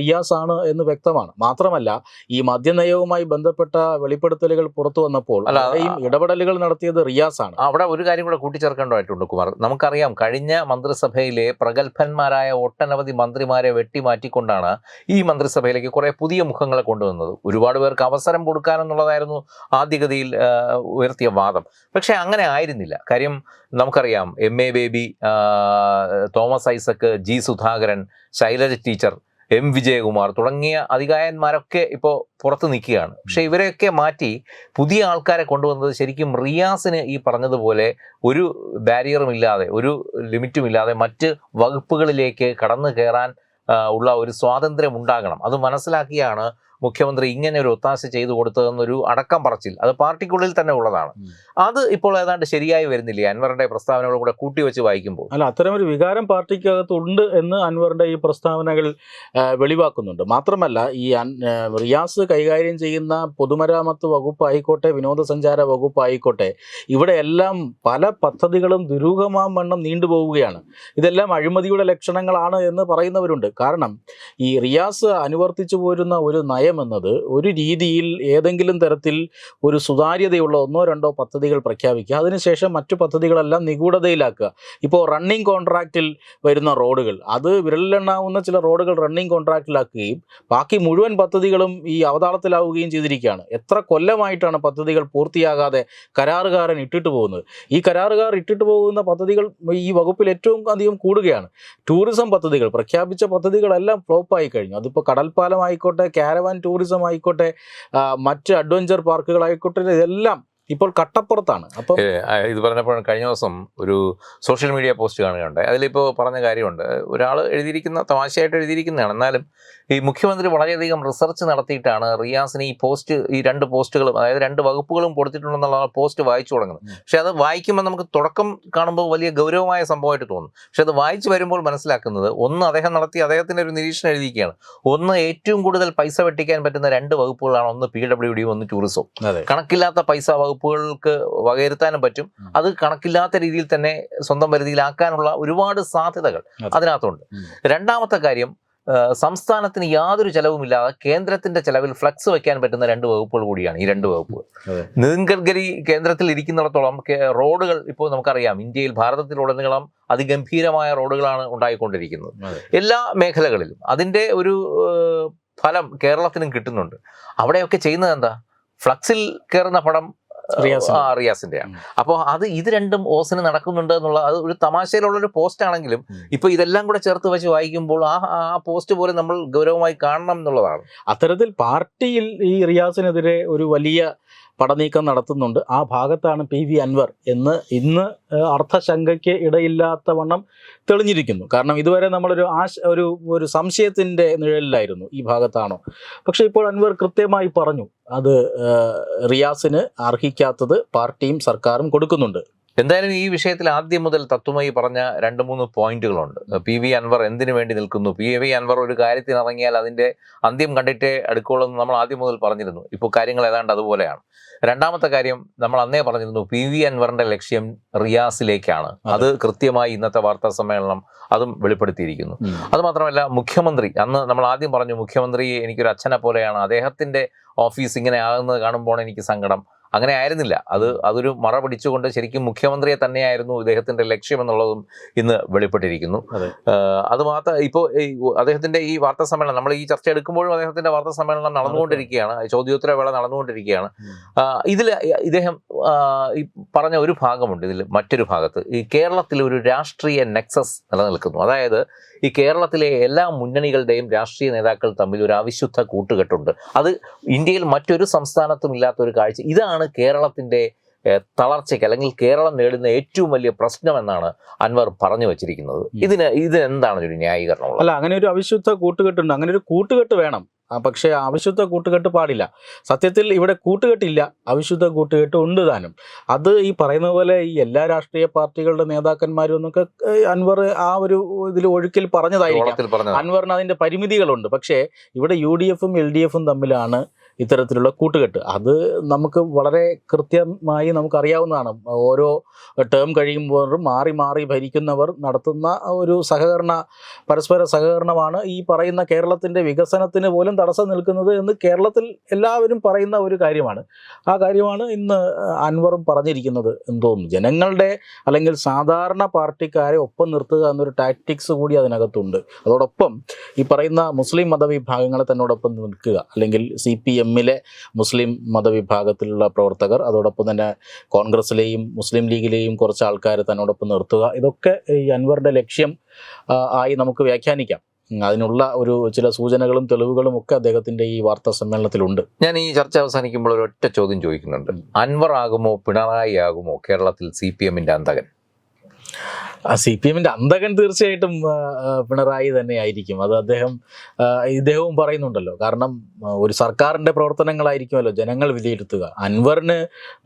റിയാസ് ആണ് എന്ന് വ്യക്തമാണ്. മാത്രമല്ല ഈ മദ്യനയവുമായി ബന്ധപ്പെട്ട വെളിപ്പെടുത്തലുകൾ പുറത്തു വന്നപ്പോൾ അതെയും ഇടപെടലുകൾ നടത്തിയത് റിയാസ് ആണ് അവിടെ ഒരു കാര്യം കൂടെ കൂട്ടിച്ചേർക്കേണ്ടതായിട്ടുണ്ട് കുമാർ. നമുക്കറിയാം കഴിഞ്ഞ മന്ത്രിസഭയിലെ പ്രഗത്ഭന്മാരായ ഒട്ടനവധി മന്ത്രിമാരെ വെട്ടിമാറ്റിക്കൊണ്ടാണ് ഈ മന്ത്രിസഭയിലേക്ക് കുറെ പുതിയ മുഖങ്ങളെ കൊണ്ടുവന്നത്. ഒരുപാട് പേർക്ക് അവസരം കൊടുക്കാനെന്നുള്ളതായിരുന്നു ആദ്യഗതിയിൽ ഉയർത്തിയ വാദം. പക്ഷേ അങ്ങനെ ആയിരുന്നില്ല. കാര്യം നമുക്കറിയാം M A Baby Thomas Isaac G Sudhakaran Shailaja teacher M Vijayakumar തുടങ്ങിയ അധികായന്മാരൊക്കെ ഇപ്പോൾ പുറത്ത് നിൽക്കുകയാണ്. പക്ഷേ ഇവരെയൊക്കെ മാറ്റി പുതിയ ആൾക്കാരെ കൊണ്ടുവന്നത് ശരിക്കും റിയാസിന് ഈ പറഞ്ഞതുപോലെ ഒരു ബാരിയറും ഇല്ലാതെ ഒരു ലിമിറ്റും ഇല്ലാതെ മറ്റ് വകുപ്പുകളിലേക്ക് കടന്നു കയറാൻ ഉള്ള ഒരു സ്വാതന്ത്ര്യം ഉണ്ടാകണം. അത് മനസ്സിലാക്കിയാണ് മുഖ്യമന്ത്രി ഇങ്ങനെ ഒരു ഒത്താശ ചെയ്തു കൊടുത്തതെന്നൊരു അടക്കം പറച്ചിൽ. അത് പാർട്ടിക്കുള്ളിൽ തന്നെ ഉള്ളതാണ്. അത് ഇപ്പോൾ ഏതാണ്ട് ശരിയായി വരുന്നില്ല? അൻവറിന്റെ പ്രസ്താവനകളും കൂടെ കൂട്ടിവെച്ച് വായിക്കുമ്പോൾ. അല്ല അത്തരമൊരു വികാരം പാർട്ടിക്കകത്തുണ്ട് എന്ന് അൻവറിന്റെ ഈ പ്രസ്താവനകൾ വെളിവാക്കുന്നുണ്ട്. മാത്രമല്ല ഈ റിയാസ് കൈകാര്യം ചെയ്യുന്ന പൊതുമരാമത്ത് വകുപ്പ് ആയിക്കോട്ടെ വിനോദസഞ്ചാര വകുപ്പ് ആയിക്കോട്ടെ ഇവിടെ എല്ലാം പല പദ്ധതികളും ദുരൂഹമാം വണ്ണം നീണ്ടുപോവുകയാണ് ഇതെല്ലാം അഴിമതിയുടെ ലക്ഷണങ്ങളാണ് എന്ന് പറയുന്നവരുണ്ട്. കാരണം ഈ റിയാസ് അനുവർത്തിച്ചു പോരുന്ന ഒരു നയം എന്നത് ഒരു രീതിയിൽ ഏതെങ്കിലും തരത്തിൽ ഒരു സുതാര്യതയുള്ള ഒന്നോ രണ്ടോ പദ്ധതികൾ പ്രഖ്യാപിക്കുക. അതിനുശേഷം മറ്റു പദ്ധതികളെല്ലാം നിഗൂഢതയിലാക്കുക. ഇപ്പോൾ റണ്ണിങ് കോൺട്രാക്റ്റിൽ വരുന്ന റോഡുകൾ അത് വിരലിലെണ്ണാവുന്ന ചില റോഡുകൾ റണ്ണിങ് കോൺട്രാക്റ്റിലാക്കുകയും ബാക്കി മുഴുവൻ പദ്ധതികളും ഈ അവതാളത്തിലാവുകയും ചെയ്തിരിക്കുകയാണ്. എത്ര കൊല്ലമായിട്ടാണ് പദ്ധതികൾ പൂർത്തിയാകാതെ കരാറുകാരൻ ഇട്ടിട്ട് പോകുന്നത്? ഈ കരാറുകാർ ഇട്ടിട്ട് പോകുന്ന പദ്ധതികൾ ഈ വകുപ്പിൽ ഏറ്റവും അധികം കൂടുകയാണ്. ടൂറിസം പദ്ധതികൾ പ്രഖ്യാപിച്ച പദ്ധതികളെല്ലാം ഫ്ലോപ്പായി കഴിഞ്ഞു. അതിപ്പോൾ കടൽപ്പാലം ആയിക്കോട്ടെ കാരവാൻ ടൂറിസം ആയിക്കോട്ടെ മറ്റ് അഡ്വഞ്ചർ പാർക്കുകളായിക്കോട്ടെ ഇതെല്ലാം ഇപ്പോൾ കട്ടപ്പുറത്താണ്. അപ്പോൾ ഇത് പറഞ്ഞപ്പോൾ കഴിഞ്ഞ ദിവസം ഒരു സോഷ്യൽ മീഡിയ പോസ്റ്റ് കാണുകയുണ്ടായി. അതിലിപ്പോൾ പറഞ്ഞ കാര്യമുണ്ട്. ഒരാൾ എഴുതിയിരിക്കുന്ന തമാശയായിട്ട് എഴുതിയിരിക്കുന്നതാണ്. എന്നാലും ഈ മുഖ്യമന്ത്രി വളരെയധികം റിസർച്ച് നടത്തിയിട്ടാണ് റിയാസിന് ഈ പോസ്റ്റ് ഈ രണ്ട് പോസ്റ്റുകളും അതായത് രണ്ട് വകുപ്പുകളും കൊടുത്തിട്ടുണ്ടെന്നുള്ള പോസ്റ്റ് വായിച്ചു തുടങ്ങുന്നത്. പക്ഷെ അത് വായിക്കുമ്പോൾ നമുക്ക് തുടക്കം കാണുമ്പോൾ വലിയ ഗൗരവമായ സംഭവമായിട്ട് തോന്നും. പക്ഷെ അത് വായിച്ചു വരുമ്പോൾ മനസ്സിലാക്കുന്നത് ഒന്ന് അദ്ദേഹം നടത്തി അദ്ദേഹത്തിന്റെ ഒരു നിരീക്ഷണം എഴുതിയിരിക്കുകയാണ്. ഒന്ന് ഏറ്റവും കൂടുതൽ പൈസ വെട്ടിക്കാൻ പറ്റുന്ന രണ്ട് വകുപ്പുകളാണ് ഒന്ന് പി ഡബ്ല്യു ഡിയും ഒന്ന് ടൂറിസവും കണക്കില്ലാത്ത പൈസ വകുപ്പുകൾക്ക് വകയിരുത്താനും പറ്റും. അത് കണക്കില്ലാത്ത രീതിയിൽ തന്നെ സ്വന്തം പരിധിയിലാക്കാനുള്ള ഒരുപാട് സാധ്യതകൾ അതെ. അതിനകത്തുണ്ട്. രണ്ടാമത്തെ കാര്യം സംസ്ഥാനത്തിന് യാതൊരു ചെലവുമില്ലാതെ കേന്ദ്രത്തിന്റെ ചെലവിൽ ഫ്ലക്സ് വെക്കാൻ പറ്റുന്ന രണ്ട് വകുപ്പുകൾ കൂടിയാണ് ഈ രണ്ട് വകുപ്പുകൾ. നിതിൻ ഗഡ്കരി കേന്ദ്രത്തിൽ ഇരിക്കുന്നിടത്തോളം റോഡുകൾ ഇപ്പോൾ നമുക്കറിയാം. ഇന്ത്യയിൽ ഭാരതത്തിലുടനീളം അതിഗംഭീരമായ റോഡുകളാണ് ഉണ്ടായിക്കൊണ്ടിരിക്കുന്നത്. എല്ലാ മേഖലകളിലും അതിന്റെ ഒരു ഫലം കേരളത്തിനും കിട്ടുന്നുണ്ട്. അവിടെയൊക്കെ ചെയ്യുന്നത് എന്താ? ഫ്ലക്സിൽ കയറുന്ന. ആ റിയാസിന്റെയാണ്. അപ്പോൾ അത് ഇത് രണ്ടും ഓസിന് നടക്കുന്നുണ്ട് എന്നുള്ള അത് ഒരു തമാശയിലുള്ള ഒരു പോസ്റ്റ് ആണെങ്കിലും. ഇപ്പൊ ഇതെല്ലാം കൂടെ ചേർത്ത് വെച്ച് വായിക്കുമ്പോൾ ആ ആ പോസ്റ്റ് പോലെ നമ്മൾ ഗൗരവമായി കാണണം എന്നുള്ളതാണ് അത്തരത്തിൽ പാർട്ടിയിൽ ഈ റിയാസിനെതിരെ ഒരു വലിയ പടനീക്കം നടത്തുന്നുണ്ട്. ആ ഭാഗത്താണ് പി വി അൻവർ എന്ന് ഇന്ന് അർത്ഥശങ്കയ്ക്ക് ഇടയില്ലാത്ത വണ്ണം തെളിഞ്ഞിരിക്കുന്നു. കാരണം ഇതുവരെ നമ്മളൊരു ആശ ഒരു ഒരു സംശയത്തിന്റെ നിഴലിലായിരുന്നു ഈ ഭാഗത്താണോ. പക്ഷേ ഇപ്പോൾ അൻവർ കൃത്യമായി പറഞ്ഞു അത് റിയാസിന് അർഹിക്കാത്തത് പാർട്ടിയും സർക്കാരും കൊടുക്കുന്നുണ്ട്. എന്തായാലും ഈ വിഷയത്തിൽ ആദ്യം മുതൽ തത്വമായി പറഞ്ഞ രണ്ട് മൂന്ന് പോയിന്റുകളുണ്ട്. പി വി അൻവർ എന്തിനു വേണ്ടി നിൽക്കുന്നു? പി വി അൻവർ ഒരു കാര്യത്തിന് ഇറങ്ങിയാൽ അതിന്റെ അന്ത്യം കണ്ടിട്ടേ അടുക്കുള്ളൂ എന്ന് നമ്മൾ ആദ്യം മുതൽ പറഞ്ഞിരുന്നു. ഇപ്പോൾ കാര്യങ്ങൾ ഏതാണ്ട് അതുപോലെയാണ്. രണ്ടാമത്തെ കാര്യം നമ്മൾ അന്നേ പറഞ്ഞിരുന്നു പി വി അൻവറിന്റെ ലക്ഷ്യം റിയാസിലേക്കാണ്. അത്. കൃത്യമായി ഇന്നത്തെ വാർത്താ സമ്മേളനം അതും വെളിപ്പെടുത്തിയിരിക്കുന്നു. അത് മാത്രമല്ല മുഖ്യമന്ത്രി അന്ന് നമ്മൾ ആദ്യം പറഞ്ഞു മുഖ്യമന്ത്രി എനിക്കൊരു അച്ഛനെ പോലെയാണ് അദ്ദേഹത്തിന്റെ ഓഫീസ് ഇങ്ങനെ ആകുന്നത് കാണുമ്പോൾ എനിക്ക് സങ്കടം. അങ്ങനെ ആയിരുന്നില്ല. അത് അതൊരു മറ പിടിച്ചുകൊണ്ട് ശരിക്കും മുഖ്യമന്ത്രിയെ തന്നെയായിരുന്നു ഇദ്ദേഹത്തിന്റെ ലക്ഷ്യമെന്നുള്ളതും ഇന്ന് വെളിപ്പെട്ടിരിക്കുന്നു. അതുമാത്ര ആഹ് അത് മാത്രം ഇപ്പോൾ അദ്ദേഹത്തിന്റെ ഈ വാർത്താ സമ്മേളനം നമ്മൾ ഈ ചർച്ച എടുക്കുമ്പോഴും അദ്ദേഹത്തിന്റെ വാർത്താ സമ്മേളനം നടന്നുകൊണ്ടിരിക്കുകയാണ്. ചോദ്യോത്തര വേള നടന്നുകൊണ്ടിരിക്കുകയാണ്. ഇതിൽ ഇദ്ദേഹം ഈ പറഞ്ഞ ഒരു ഭാഗമുണ്ട്. ഇതിൽ മറ്റൊരു ഭാഗത്ത്. ഈ കേരളത്തിൽ ഒരു രാഷ്ട്രീയ നെക്സസ് നിലനിൽക്കുന്നു. അതായത് ഈ കേരളത്തിലെ എല്ലാ മുന്നണികളുടെയും രാഷ്ട്രീയ നേതാക്കൾ തമ്മിൽ ഒരു അവിശുദ്ധ കൂട്ടുകെട്ടുണ്ട്. അത് ഇന്ത്യയിൽ മറ്റൊരു സംസ്ഥാനത്തും ഇല്ലാത്ത ഒരു കാഴ്ച. ഇതാണ് കേരളത്തിന്റെ കേരളത്തിന്റെ തളർച്ചയ്ക്ക് അല്ലെങ്കിൽ കേരളം നേടുന്ന ഏറ്റവും വലിയ പ്രശ്നമെന്നാണ് അൻവർ പറഞ്ഞു വെച്ചിരിക്കുന്നത്. ഇതിന് ഇത് എന്താണ് ഒരു ന്യായീകരണം അല്ല അങ്ങനെ ഒരു അവിശുദ്ധ കൂട്ടുകെട്ടുണ്ട്. അങ്ങനെ ഒരു കൂട്ടുകെട്ട് വേണം. പക്ഷേ അവിശുദ്ധ കൂട്ടുകെട്ട് പാടില്ല. സത്യത്തിൽ ഇവിടെ കൂട്ടുകെട്ടില്ല. അവിശുദ്ധ കൂട്ടുകെട്ട് ഉണ്ട് താനും. അത് ഈ പറയുന്ന പോലെ ഈ എല്ലാ രാഷ്ട്രീയ പാർട്ടികളുടെ നേതാക്കന്മാരും എന്നൊക്കെ അൻവർ ആ ഒരു ഇതിൽ ഒഴുക്കിൽ പറഞ്ഞതായിരിക്കും. അൻവറിന് അതിന്റെ പരിമിതികളുണ്ട്. പക്ഷേ ഇവിടെ യു ഡി എഫും എൽ ഡി എഫും തമ്മിലാണ് ഇത്തരത്തിലുള്ള കൂട്ടുകെട്ട്. അത് നമുക്ക് വളരെ കൃത്യമായി നമുക്കറിയാവുന്നതാണ്. ഓരോ ടേം കഴിയുമ്പോൾ മാറി മാറി ഭരിക്കുന്നവർ നടത്തുന്ന ഒരു സഹകരണ പരസ്പര സഹകരണമാണ് ഈ പറയുന്ന കേരളത്തിന്റെ വികസനത്തിന് പോലും തടസ്സം നിൽക്കുന്നത് എന്ന് കേരളത്തിൽ എല്ലാവരും പറയുന്ന ഒരു കാര്യമാണ്. ആ കാര്യമാണ് ഇന്ന് അൻവറും പറഞ്ഞിരിക്കുന്നത് എന്തോ ജനങ്ങളുടെ അല്ലെങ്കിൽ സാധാരണ പാർട്ടിക്കാരെ ഒപ്പം നിർത്തുക എന്നൊരു ടാക്ടിക്സ് കൂടി അതിനകത്തുണ്ട്. അതോടൊപ്പം ഈ പറയുന്ന മുസ്ലിം മതവിഭാഗങ്ങളെ തന്നോടൊപ്പം നിൽക്കുക. അല്ലെങ്കിൽ സി പി എമ്മിലെ മുസ്ലിം മതവിഭാഗത്തിലുള്ള പ്രവർത്തകർ അതോടൊപ്പം തന്നെ കോൺഗ്രസിലെയും മുസ്ലിം ലീഗിലെയും കുറച്ച് ആൾക്കാർ തന്നോടൊപ്പം നിർത്തുക. ഇതൊക്കെ ഈ അൻവറുടെ ലക്ഷ്യം ആയി നമുക്ക് വ്യാഖ്യാനിക്കാം. അതിനുള്ള ഒരു ചില സൂചനകളും തെളിവുകളും ഒക്കെ അദ്ദേഹത്തിന്റെ ഈ വാർത്താ സമ്മേളനത്തിലുണ്ട്. ഞാൻ ഈ ചർച്ച അവസാനിക്കുമ്പോൾ ഒരു ഒറ്റ ചോദ്യം ചോദിക്കുന്നുണ്ട്. അൻവർ ആകുമോ പിണറായി ആകുമോ കേരളത്തിൽ സി പി എമ്മിന്റെ അന്തകൻ? സി പി എമ്മിന്റെ അന്തകൻ തീർച്ചയായിട്ടും പിണറായി തന്നെ ആയിരിക്കും അത് അദ്ദേഹം ഇദ്ദേഹവും പറയുന്നുണ്ടല്ലോ. കാരണം ഒരു സർക്കാരിന്റെ പ്രവർത്തനങ്ങളായിരിക്കുമല്ലോ ജനങ്ങൾ വിലയിരുത്തുക. അൻവറിന്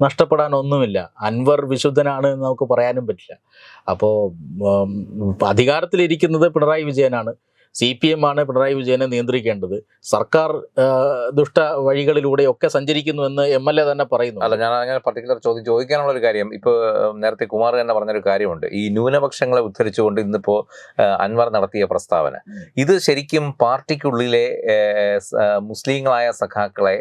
നഷ്ടപ്പെടാൻ ഒന്നുമില്ല. അൻവർ വിശുദ്ധനാണ് എന്ന് നമുക്ക് പറയാനും പറ്റില്ല. അപ്പോൾ അധികാരത്തിലിരിക്കുന്നത് പിണറായി വിജയനാണ്. സി പി എം ആണ് പിണറായി വിജയനെ നിയന്ത്രിക്കേണ്ടത്. സർക്കാർ ദുഷ്ട വഴികളിലൂടെയൊക്കെ സഞ്ചരിക്കുന്നുവെന്ന് എം എൽ എ തന്നെ പറയുന്നു. അല്ല ഞാൻ അങ്ങനെ പർട്ടിക്കുലർ ചോദ്യം ചോദിക്കാനുള്ള ഒരു കാര്യം ഇപ്പോൾ നേരത്തെ കുമാർ തന്നെ പറഞ്ഞൊരു കാര്യമുണ്ട്. ഈ ന്യൂനപക്ഷങ്ങളെ ഉദ്ധരിച്ചുകൊണ്ട് ഇന്നിപ്പോൾ അൻവർ നടത്തിയ പ്രസ്താവന. ഇത് ശരിക്കും പാർട്ടിക്കുള്ളിലെ മുസ്ലിങ്ങളായ സഖാക്കളെ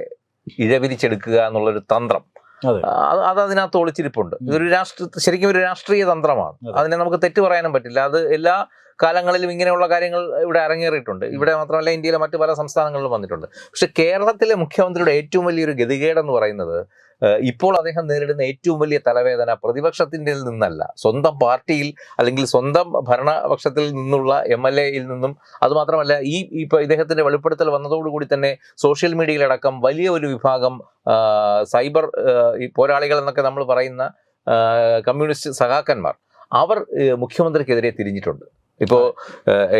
ഇഴപിരിച്ചെടുക്കുക എന്നുള്ളൊരു തന്ത്രം. അതെ. അത് അത് അതിനകത്ത് ഒളിച്ചിരിപ്പുണ്ട്. ഇതൊരു രാഷ്ട്ര ശരിക്കും ഒരു രാഷ്ട്രീയ തന്ത്രമാണ്. അതിനെ നമുക്ക് തെറ്റ് പറയാനും പറ്റില്ല. അത് എല്ലാ കാലങ്ങളിലും ഇങ്ങനെയുള്ള കാര്യങ്ങൾ ഇവിടെ അരങ്ങേറിയിട്ടുണ്ട്. ഇവിടെ മാത്രമല്ല ഇന്ത്യയിലെ മറ്റു പല സംസ്ഥാനങ്ങളിലും വന്നിട്ടുണ്ട്. പക്ഷെ കേരളത്തിലെ മുഖ്യമന്ത്രിയുടെ ഏറ്റവും വലിയൊരു ഗതികേടെന്ന് പറയുന്നത് ഇപ്പോൾ അദ്ദേഹം നേരിടുന്ന ഏറ്റവും വലിയ തലവേദന പ്രതിപക്ഷത്തിന്റെ നിന്നല്ല. സ്വന്തം പാർട്ടിയിൽ അല്ലെങ്കിൽ സ്വന്തം ഭരണപക്ഷത്തിൽ നിന്നുള്ള എം എൽ എയിൽ നിന്നും അതുമാത്രമല്ല ഈ ഇപ്പോൾ ഇദ്ദേഹത്തിന്റെ വെളിപ്പെടുത്തൽ വന്നതോടുകൂടി തന്നെ സോഷ്യൽ മീഡിയയിലടക്കം വലിയ ഒരു വിഭാഗം സൈബർ പോരാളികൾ എന്നൊക്കെ നമ്മൾ പറയുന്ന കമ്മ്യൂണിസ്റ്റ് സഹാക്കന്മാർ അവർ മുഖ്യമന്ത്രിക്കെതിരെ തിരിഞ്ഞിട്ടുണ്ട്. ഇപ്പോൾ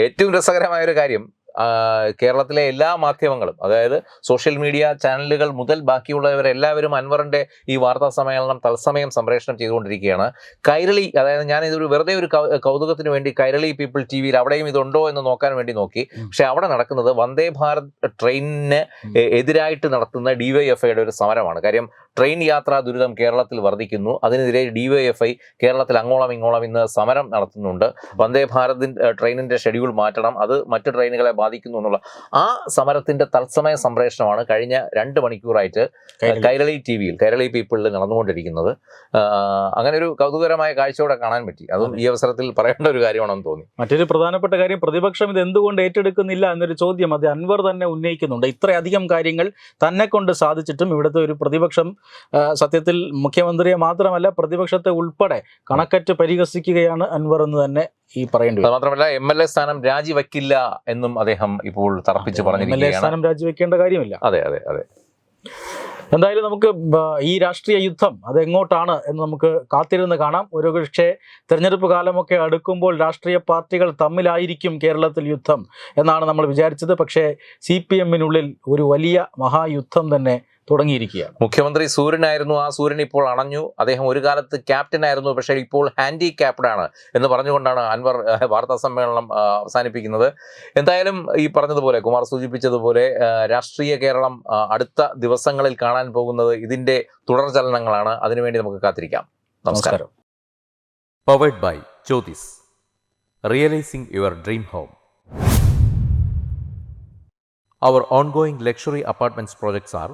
ഏറ്റവും രസകരമായ ഒരു കാര്യം കേരളത്തിലെ എല്ലാ മാധ്യമങ്ങളും അതായത് സോഷ്യൽ മീഡിയ ചാനലുകൾ മുതൽ ബാക്കിയുള്ളവരെല്ലാവരും അൻവറിന്റെ ഈ വാർത്താ സമ്മേളനം തത്സമയം സംപ്രേഷണം ചെയ്തുകൊണ്ടിരിക്കുകയാണ്. കൈരളി അതായത് ഞാൻ ഇതൊരു വെറുതെ ഒരു കൗതുകത്തിന് വേണ്ടി കൈരളി പീപ്പിൾ ടി വിയിൽ അവിടെയും ഇതുണ്ടോ എന്ന് നോക്കാൻ വേണ്ടി നോക്കി. പക്ഷെ അവിടെ നടക്കുന്നത് വന്ദേ ഭാരത് ട്രെയിനിന് എതിരായിട്ട് നടത്തുന്ന ഡിവൈഎഫ്ഐയുടെ ഒരു സമരമാണ്. കാര്യം ട്രെയിൻ യാത്രാ ദുരിതം കേരളത്തിൽ വർദ്ധിക്കുന്നു. അതിനെതിരെ ഡിവൈഎഫ്ഐ കേരളത്തിൽ അങ്ങോളം ഇങ്ങോളം ഇന്ന് സമരം നടത്തുന്നുണ്ട്. വന്ദേ ഭാരത് ട്രെയിനിന്റെ ഷെഡ്യൂൾ മാറ്റണം. അത് മറ്റു ട്രെയിനുകളെ ബാധിക്കുന്നു എന്നുള്ള ആ സമരത്തിന്റെ തത്സമയ സംപ്രേഷണമാണ് കഴിഞ്ഞ രണ്ട് മണിക്കൂറായിട്ട് കൈരളി. ടി വിയിൽ കൈരളി പീപ്പിളിൽ നടന്നുകൊണ്ടിരിക്കുന്നത്. അങ്ങനെ ഒരു കൗതുകരമായ കാഴ്ചയോടെ കാണാൻ പറ്റി. അതും ഈ അവസരത്തിൽ പറയേണ്ട ഒരു കാര്യമാണെന്ന് തോന്നി. മറ്റൊരു പ്രധാനപ്പെട്ട കാര്യം പ്രതിപക്ഷം ഇത് എന്തുകൊണ്ട് ഏറ്റെടുക്കുന്നില്ല എന്നൊരു ചോദ്യം അത് അൻവർ തന്നെ ഉന്നയിക്കുന്നുണ്ട്. ഇത്രയധികം കാര്യങ്ങൾ തന്നെ കൊണ്ട് സാധിച്ചിട്ടും ഇവിടുത്തെ ഒരു പ്രതിപക്ഷം സത്യത്തിൽ മുഖ്യമന്ത്രിയെ മാത്രമല്ല പ്രതിപക്ഷത്തെ ഉൾപ്പെടെ കണക്കറ്റ് പരിഹസിക്കുകയാണ് അൻവർ എന്ന് തന്നെ ഈ പറയേണ്ടത് മാത്രമല്ല എം എൽ എ സ്ഥാനം രാജിവെക്കില്ല എന്നും അദ്ദേഹം ഇപ്പോൾ തറപ്പിച്ച് എം എൽ എ സ്ഥാനം രാജിവെക്കേണ്ട കാര്യമില്ല. അതെ അതെ അതെ. എന്തായാലും നമുക്ക് ഈ രാഷ്ട്രീയ യുദ്ധം അതെങ്ങോട്ടാണ് എന്ന് നമുക്ക് കാത്തിരുന്ന് കാണാം. ഒരു പക്ഷേ തെരഞ്ഞെടുപ്പ് കാലമൊക്കെ അടുക്കുമ്പോൾ രാഷ്ട്രീയ പാർട്ടികൾ തമ്മിലായിരിക്കും കേരളത്തിൽ യുദ്ധം എന്നാണ് നമ്മൾ വിചാരിച്ചത്. പക്ഷേ സി പി എമ്മിനുള്ളിൽ ഒരു വലിയ മഹായുദ്ധം തന്നെ തുടങ്ങിയിരിക്കുകയാണ്. മുഖ്യമന്ത്രി സൂര്യനായിരുന്നു ആ സൂര്യൻ ഇപ്പോൾ അണഞ്ഞു. അദ്ദേഹം ഒരു കാലത്ത് ക്യാപ്റ്റൻ ആയിരുന്നു പക്ഷേ ഇപ്പോൾ ഹാൻഡി ക്യാപ്ഡാണ് എന്ന് പറഞ്ഞുകൊണ്ടാണ് അൻവർ വാർത്താ സമ്മേളനം അവസാനിപ്പിക്കുന്നത്. എന്തായാലും ഈ പറഞ്ഞതുപോലെ കുമാർ സൂചിപ്പിച്ചതുപോലെ രാഷ്ട്രീയ കേരളം അടുത്ത ദിവസങ്ങളിൽ കാണാൻ പോകുന്നത് ഇതിന്റെ തുടർചലനങ്ങളാണ് അതിനുവേണ്ടി നമുക്ക് കാത്തിരിക്കാം. നമസ്കാരം. നമസ്കാരം. Powered by Jyothis realising your dream home Our ongoing luxury apartments projects are